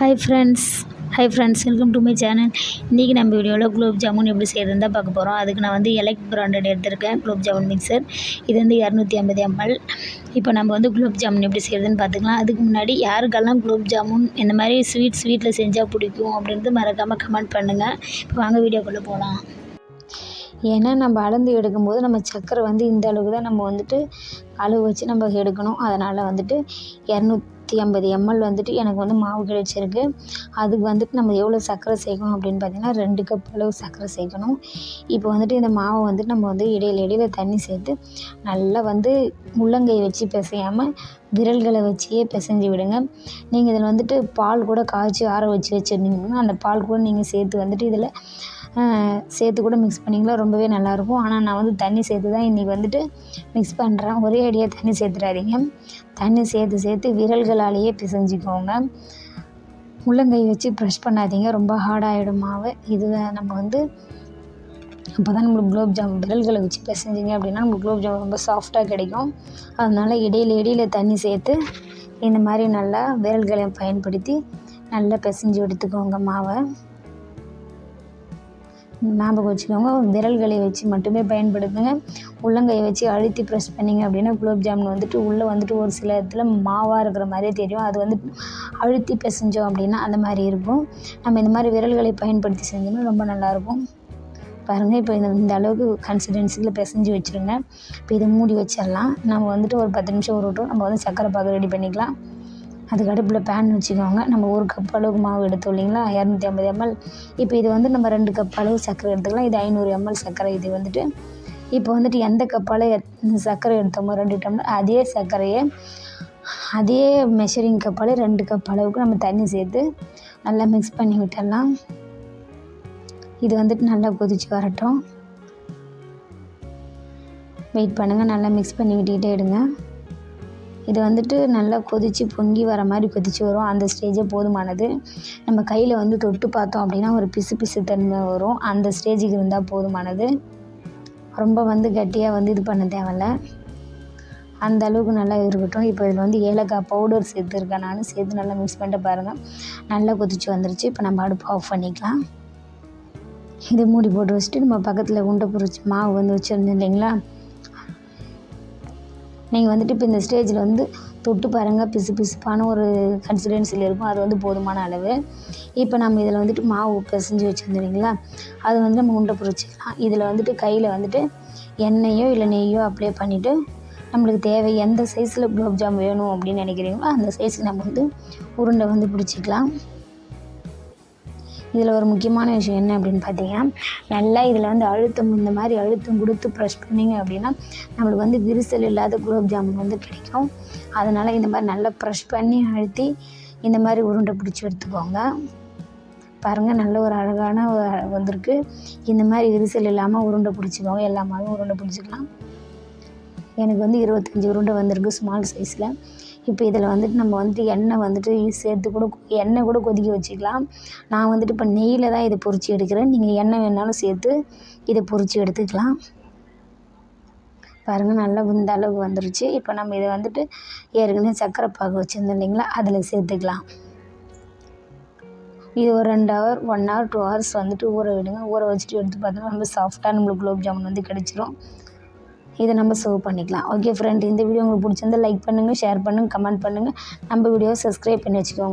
Hi friends hi friends welcome to my channel இன்றைக்கி நம்ம வீடியோவில் குலோப் ஜாமுன் எப்படி செய்கிறதுன்னு தான் பார்க்க போகிறோம் அதுக்கு நான் வந்து எலக்ட் பிராண்டட் எடுத்திருக்கேன். குலோப் ஜாமுன் மிக்சர் இது வந்து இரநூத்தி ஐம்பது எம்எல் இப்போ நம்ம வந்து குலோப் ஜாமுன் எப்படி செய்கிறதுன்னு பார்த்துக்கலாம். அதுக்கு முன்னாடி யாருக்கெல்லாம் குலோப் ஜாமுன் இந்த மாதிரி ஸ்வீட்ஸ் வீட்டில் செஞ்சால் பிடிக்கும் அப்படின்றது மறக்காமல் கமெண்ட் பண்ணுங்கள் இப்போ வாங்க வீடியோக்குள்ளே போகலாம் ஏன்னா நம்ம அளந்து எடுக்கும்போது நம்ம சக்கரை வந்து இந்த அளவுக்கு தான் நம்ம வந்துட்டு அளவு வச்சு நம்ம எடுக்கணும். அதனால் வந்துட்டு நூற்றி ஐம்பது எம்எல் வந்துட்டு எனக்கு வந்து மாவு கிடைச்சிருக்கு. அதுக்கு வந்துட்டு நம்ம எவ்வளோ சர்க்கரை சேர்க்கணும் அப்படின்னு பார்த்தீங்கன்னா ரெண்டு கப் அளவு சர்க்கரை சேர்க்கணும். இப்போ வந்துட்டு இந்த மாவை வந்துட்டு நம்ம வந்து இடையில இடையில தண்ணி சேர்த்து நல்லா வந்து முள்ளங்கை வச்சு பிசையாமல் விரல்களை வச்சே பிசைஞ்சு விடுங்க. நீங்கள் இதில் வந்துட்டு பால் கூட காய்ச்சி ஆற வச்சு வச்சுருந்தீங்கன்னா அந்த பால் கூட நீங்கள் சேர்த்து வந்துட்டு இதில் சேர்த்து கூட மிக்ஸ் பண்ணிங்களா? ரொம்பவே நல்லாயிருக்கும். ஆனால் நான் வந்து தண்ணி சேர்த்து தான் இன்றைக்கி வந்துட்டு மிக்ஸ் பண்ணுறேன் ஒரே அடியாக தண்ணி சேர்த்துடாதீங்க தண்ணி சேர்த்து சேர்த்து விரல்களாலேயே பிசைஞ்சிக்கோங்க. முள்ளங்கை வச்சு ப்ரெஷ் பண்ணாதீங்க. ரொம்ப ஹார்டாகிடும் மாவு. இது நம்ம வந்து அப்போ தான் நம்மளுக்கு குலோப் ஜாம் விரல்களை வச்சு பிசைஞ்சிங்க அப்படின்னா நம்மளுக்கு குலோப் ஜாம் ரொம்ப சாஃப்டாக கிடைக்கும். அதனால் இடையில இடையில தண்ணி சேர்த்து இந்த மாதிரி நல்லா விரல்களை பயன்படுத்தி நல்லா பிசைஞ்சு எடுத்துக்கோங்க மாவை. ஞாபகம் வச்சுக்கோங்க. விரல்களை வச்சு மட்டுமே பயன்படுத்துங்க. உள்ளங்கையை வச்சு அழுத்தி ப்ரெஸ் பண்ணிங்க அப்படின்னா குலோப் ஜாமுன் வந்துட்டு உள்ளே வந்துட்டு ஒரு சில இடத்துல மாவாக இருக்கிற மாதிரியே தெரியும். அது வந்து அழுத்தி பிசைஞ்சோம் அப்படின்னா அந்த மாதிரி இருக்கும். நம்ம இந்த மாதிரி விரல்களை பயன்படுத்தி செஞ்சோம்னா ரொம்ப நல்லாயிருக்கும் பாருங்கள் இப்போ இந்த இந்த அளவுக்கு கன்சிஸ்டன்சியில் பிசைஞ்சு வச்சுருங்க. இப்போ இதை மூடி வச்சிடலாம். நம்ம வந்துட்டு ஒரு பத்து நிமிஷம் ஒரு விட்டோம் நம்ம வந்து சர்க்கரை பாகு ரெடி பண்ணிக்கலாம். அதுக்கு அடுப்பில் பேன் வச்சுக்கோங்க. நம்ம ஒரு கப் அளவுக்கு மாவு எடுத்தோம் இல்லைங்களா? இரநூத்தி ஐம்பது எம்எல் இப்போ இது வந்து நம்ம ரெண்டு கப் அளவு சர்க்கரை எடுத்துக்கலாம். இது ஐநூறு எம்எல் சர்க்கரை. இது வந்துட்டு இப்போ வந்துட்டு எந்த கப்பால் சர்க்கரை எடுத்தோமோ ரெண்டு டம்ளர் அதே சர்க்கரையை அதே மெஷரிங் கப்பால் ரெண்டு கப் அளவுக்கு நம்ம தண்ணி சேர்த்து நல்லா மிக்ஸ் பண்ணி விட்டுடலாம். இது வந்துட்டு நல்லா கொதித்து வரட்டும். வெயிட் பண்ணுங்கள் நல்லா மிக்ஸ் பண்ணி விட்டுக்கிட்டே எடுங்க இது வந்துட்டு நல்லா கொதித்து பொங்கி வர மாதிரி கொதித்து வரும். அந்த ஸ்டேஜே போதுமானது. நம்ம கையில் வந்து தொட்டு பார்த்தோம் அப்படின்னா ஒரு பிசு பிசு தன்மை வரும். அந்த ஸ்டேஜுக்கு இருந்தால் போதுமானது. ரொம்ப வந்து கட்டியாக வந்து இது பண்ண தேவையில்ல. அந்த அளவுக்கு நல்லா இருக்கட்டும். இப்போ இதில் வந்து ஏலக்காய் பவுடர் சேர்த்துருக்கேன் நான். சேர்த்து நல்லா மிக்ஸ் பண்ணிட்டு பாருங்கள் நல்லா கொதிச்சு வந்துருச்சு. இப்போ நம்ம அடுப்பு ஆஃப் பண்ணிக்கலாம். இதை மூடி போட்டு வச்சுட்டு நம்ம பக்கத்தில் உண்டை பொறிச்சி மாவு வந்து வச்சுருந்தோம் இல்லைங்களா? நீங்கள் வந்துட்டு இப்போ இந்த ஸ்டேஜில் வந்து தொட்டு பாருங்கள் பிசு பிசுப்பான ஒரு கன்சிஸ்டன்சியில் இருக்கும். அது வந்து போதுமான அளவு. இப்போ நம்ம இதில் வந்துட்டு மாவு பிசைஞ்சு வச்சுருந்தோம் அது வந்து நம்ம உண்டை பிடிச்சிக்கலாம் இதில் வந்துட்டு கையில் வந்துட்டு எண்ணெயோ இல்லை நெய்யோ அப்ளை பண்ணிவிட்டு நம்மளுக்கு தேவை எந்த சைஸில் குலோப்ஜாம் வேணும் அப்படின்னு நினைக்கிறீங்களோ அந்த சைஸுக்கு நம்ம வந்து உருண்டை வந்து பிடிச்சிக்கலாம். இதில் ஒரு முக்கியமான விஷயம் என்ன அப்படின்னு பார்த்தீங்கன்னா நல்லா இதில் வந்து அழுத்தம் இந்த மாதிரி அழுத்தம் கொடுத்து ப்ரெஷ் பண்ணிங்க அப்படின்னா நம்மளுக்கு வந்து விரிசல் இல்லாத குலோப் ஜாமுன் வந்து கிடைக்கும். அதனால் இந்த மாதிரி நல்லா ப்ரெஷ் பண்ணி அழுத்தி இந்த மாதிரி உருண்டை பிடிச்சி எடுத்துக்கோங்க. பாருங்கள் நல்ல ஒரு அழகான வந்திருக்கு. இந்த மாதிரி விரிசல் இல்லாமல் உருண்டை பிடிச்சிக்கோங்க. எல்லா மாவும் உருண்டை பிடிச்சிக்கலாம். எனக்கு வந்து இருபத்தஞ்சி உருண்டை வந்திருக்கு ஸ்மால் சைஸில் இப்போ இதில் வந்துட்டு நம்ம வந்துட்டு எண்ணெய் வந்துட்டு சேர்த்து கூட எண்ணெய் கூட கொதிக்க வச்சுக்கலாம். நான் வந்துட்டு இப்போ நெய்யில் தான் இதை பொரித்து எடுக்கிறேன். நீங்கள் எண்ணெய் வேணாலும் சேர்த்து இதை பொரித்து எடுத்துக்கலாம். பாருங்கள் நல்லா இந்த அளவுக்கு வந்துருச்சு. இப்போ நம்ம இதை வந்துட்டு ஏற்கனவே சர்க்கரை பாகு வச்சுருந்தோம் இல்லைங்களா? அதில் சேர்த்துக்கலாம். இது ஒரு ரெண்டு hour one hour two hours வந்துட்டு ஊற விடுங்க. ஊற வச்சுட்டு எடுத்து பார்த்தோம்னா ரொம்ப சாஃப்டாக நம்மளுக்கு குலோப் ஜாமுன் வந்து கிடச்சிரும். இதை நம்ம சர்வ் பண்ணிக்கலாம். ஓகே ஃப்ரெண்ட் இந்த வீடியோ உங்களுக்கு பிடிச்சிருந்தா லைக் பண்ணுங்கள் ஷேர் பண்ணுங்கள் கமெண்ட் பண்ணுங்கள் நம்ம வீடியோவை சப்ஸ்கிரைப் பண்ணி வச்சுக்கோங்க.